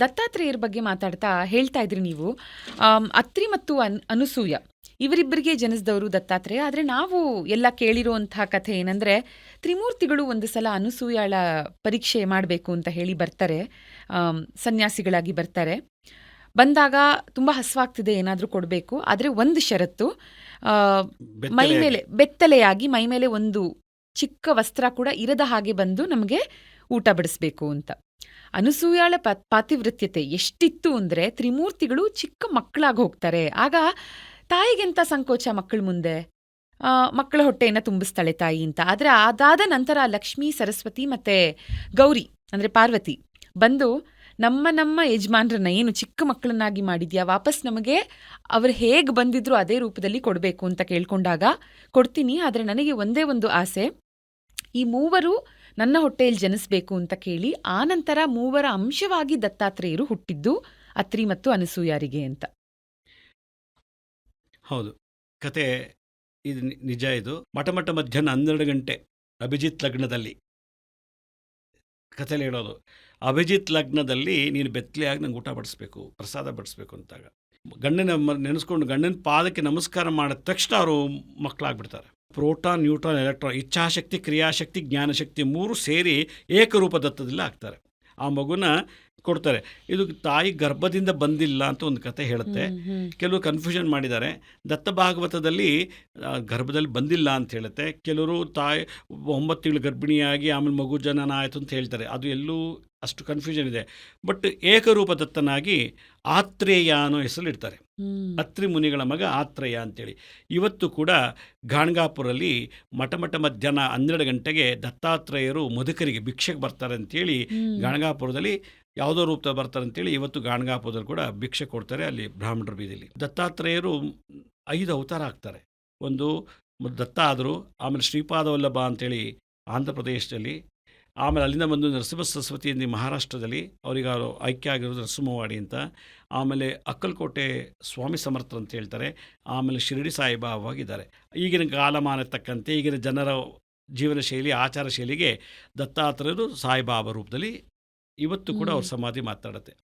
ದತ್ತಾತ್ರೇಯರ ಬಗ್ಗೆ ಮಾತಾಡ್ತಾ ಹೇಳ್ತಾ ಇದ್ರಿ ನೀವು. ಅತ್ರಿ ಮತ್ತು ಅನ್ ಅನುಸೂಯ ಇವರಿಬ್ಬರಿಗೆ ಜನಿಸಿದವರು ದತ್ತಾತ್ರೇಯ. ಆದರೆ ನಾವು ಎಲ್ಲ ಕೇಳಿರುವಂತಹ ಕಥೆ ಏನಂದ್ರೆ ತ್ರಿಮೂರ್ತಿಗಳು ಒಂದು ಸಲ ಅನುಸೂಯಾಳ ಪರೀಕ್ಷೆ ಮಾಡಬೇಕು ಅಂತ ಹೇಳಿ ಬರ್ತಾರೆ. ಸನ್ಯಾಸಿಗಳಾಗಿ ಬರ್ತಾರೆ. ಬಂದಾಗ ತುಂಬ ಹಸ್ವಾಗ್ತಿದೆ ಏನಾದರೂ ಕೊಡಬೇಕು. ಆದರೆ ಒಂದು ಷರತ್ತು ಮೈ ಬೆತ್ತಲೆಯಾಗಿ. ಮೇಲೆ ಬೆತ್ತಲೆಯಾಗಿ ಮೈ ಮೇಲೆ ಒಂದು ಚಿಕ್ಕ ವಸ್ತ್ರ ಕೂಡ ಇರದ ಹಾಗೆ ಬಂದು ನಮಗೆ ಊಟ ಬಡಿಸ್ಬೇಕು ಅಂತ. ಅನಸೂಯಾಳ ಪಾತ್ ಪಾತಿವೃತ್ಯತೆ ಎಷ್ಟಿತ್ತು ಅಂದ್ರೆ ತ್ರಿಮೂರ್ತಿಗಳು ಚಿಕ್ಕ ಮಕ್ಕಳಾಗಿ ಹೋಗ್ತಾರೆ. ಆಗ ತಾಯಿಗೆಂತ ಸಂಕೋಚ ಮಕ್ಕಳ ಮುಂದೆ? ಮಕ್ಕಳ ಹೊಟ್ಟೆಯನ್ನು ತುಂಬಿಸ್ತಾಳೆ ತಾಯಿ ಅಂತ. ಆದರೆ ಅದಾದ ನಂತರ ಲಕ್ಷ್ಮೀ, ಸರಸ್ವತಿ ಮತ್ತೆ ಗೌರಿ, ಅಂದರೆ ಪಾರ್ವತಿ ಬಂದು, ನಮ್ಮ ನಮ್ಮ ಯಜಮಾನ್ರನ್ನ ಏನು ಚಿಕ್ಕ ಮಕ್ಕಳನ್ನಾಗಿ ಮಾಡಿದ್ಯಾ? ವಾಪಸ್ ನಮಗೆ ಅವ್ರು ಹೇಗೆ ಬಂದಿದ್ರು ಅದೇ ರೂಪದಲ್ಲಿ ಕೊಡಬೇಕು? ಅಂತ ಕೇಳ್ಕೊಂಡಾಗ, ಕೊಡ್ತೀನಿ, ಆದರೆ ನನಗೆ ಒಂದೇ ಒಂದು ಆಸೆ. ಈ ಮೂವರು ನನ್ನ ಹೊಟ್ಟೆಯಲ್ಲಿ ಜನಿಸಬೇಕು ಅಂತ ಕೇಳಿ ಆ ನಂತರ ಮೂವರ ಅಂಶವಾಗಿ ದತ್ತಾತ್ರೇಯರು ಹುಟ್ಟಿದ್ದು ಅತ್ರಿ ಮತ್ತು ಅನಸೂಯಾರಿಗೆ ಅಂತ. ಹೌದು. ಕತೆ ಇದು ನಿಜ ಇದು. ಮಠ ಮಠ ಮಧ್ಯಾಹ್ನ ಹನ್ನೆರಡು ಗಂಟೆ ಅಭಿಜಿತ್ ಲಗ್ನದಲ್ಲಿ. ಕಥೆಲಿ ಹೇಳೋದು, ಅಭಿಜಿತ್ ಲಗ್ನದಲ್ಲಿ ನೀನು ಬೆತ್ತಲೆಯಾಗಿ ನಂಗೆ ಊಟ ಬಡಿಸ್ಬೇಕು, ಪ್ರಸಾದ ಬಡಿಸ್ಬೇಕು ಅಂತಾಗ. ಗಂಡನ ನೆನೆಸ್ಕೊಂಡು ಗಂಡನ ಪಾದಕ್ಕೆ ನಮಸ್ಕಾರ ಮಾಡಿದ ತಕ್ಷಣ ಅವರು ಮಕ್ಕಳಾಗ್ಬಿಡ್ತಾರೆ. ಪ್ರೋಟಾನ್ ನ್ಯೂಟ್ರಾನ್ ಎಲೆಕ್ಟ್ರಾನ್ ಇಚ್ಛಾಶಕ್ತಿ ಕ್ರಿಯಾಶಕ್ತಿ ಜ್ಞಾನಶಕ್ತಿ ಮೂರು ಸೇರಿ ಏಕರೂಪ ದತ್ತದಲ್ಲಿ ಆಗ್ತಾರೆ. ಆ ಮಗುನ ಕೊಡ್ತಾರೆ. ಇದು ತಾಯಿ ಗರ್ಭದಿಂದ ಬಂದಿಲ್ಲ ಅಂತ ಒಂದು ಕತೆ ಹೇಳುತ್ತೆ. ಹ್ಮ್, ಹ್ಮ್. ಕೆಲವು ಕನ್ಫ್ಯೂಷನ್ ಮಾಡಿದ್ದಾರೆ. ದತ್ತ ಭಾಗವತದಲ್ಲಿ ಗರ್ಭದಲ್ಲಿ ಬಂದಿಲ್ಲ ಅಂತ ಹೇಳುತ್ತೆ. ಕೆಲವರು ತಾಯಿ ಒಂಬತ್ತು ತಿಂಗಳು ಗರ್ಭಿಣಿಯಾಗಿ ಆಮೇಲೆ ಮಗು ಜನನ ಆಯಿತು ಅಂತ ಹೇಳ್ತಾರೆ. ಅದು ಎಲ್ಲೂ ಅಷ್ಟು ಕನ್ಫ್ಯೂಷನ್ ಇದೆ. ಬಟ್ ಏಕರೂಪ ದತ್ತನಾಗಿ ಆತ್ರೇಯ ಅನ್ನೋ ಹೆಸರಿಡ್ತಾರೆ. ಅತ್ರಿ ಮುನಿಗಳ ಮಗ ಆತ್ರೇಯ ಅಂತೇಳಿ. ಇವತ್ತು ಕೂಡ ಗಾಣಗಾಪುರಲ್ಲಿ ಮಠ ಮಠ ಮಧ್ಯಾಹ್ನ ಹನ್ನೆರಡು ಗಂಟೆಗೆ ದತ್ತಾತ್ರೇಯರು ಮಧುಕರಿಗೆ ಭಿಕ್ಷೆಗೆ ಬರ್ತಾರೆ ಅಂತೇಳಿ. ಗಾಣಗಾಪುರದಲ್ಲಿ ಯಾವುದೋ ರೂಪದಲ್ಲಿ ಬರ್ತಾರೆ ಅಂತೇಳಿ ಇವತ್ತು ಗಾಣಗಾಪುರದಲ್ಲಿ ಕೂಡ ಭಿಕ್ಷೆ ಕೊಡ್ತಾರೆ ಅಲ್ಲಿ ಬ್ರಾಹ್ಮಣರ ಬೀದಿಯಲ್ಲಿ ದತ್ತಾತ್ರೇಯರು ಐದು ಅವತಾರ ಆಗ್ತಾರೆ ಒಂದು ದತ್ತ ಆದರು ಆಮೇಲೆ ಶ್ರೀಪಾದ ವಲ್ಲಭ ಅಂತೇಳಿ ಆಂಧ್ರ ಪ್ರದೇಶದಲ್ಲಿ ಆಮೇಲೆ ಅಲ್ಲಿಂದ ಬಂದು ನರಸಿಂಹ ಸರಸ್ವತಿ ಎಂದು ಮಹಾರಾಷ್ಟ್ರದಲ್ಲಿ ಅವರಿಗೆ ಅವರು ಐಕ್ಯ ಆಗಿರೋದು ನರಸಿಂಹವಾಡಿ ಅಂತ. ಆಮೇಲೆ ಅಕ್ಕಲಕೋಟೆ ಸ್ವಾಮಿ ಸಮರ್ಥ ಅಂತ ಹೇಳ್ತಾರೆ. ಆಮೇಲೆ ಶಿರಡಿ ಸಾಯಿಬಾಬಾಗಿದ್ದಾರೆ ಈಗಿನ ಕಾಲಮಾನ ತಕ್ಕಂತೆ ಈಗಿನ ಜನರ ಜೀವನ ಶೈಲಿ ಆಚಾರ ಶೈಲಿಗೆ ದತ್ತಾತ್ರೇಯರು ಸಾಯಿಬಾಬಾ ರೂಪದಲ್ಲಿ ಇವತ್ತು ಕೂಡ ಅವ್ರ ಸಮಾಧಿ ಮಾತಾಡುತ್ತೆ.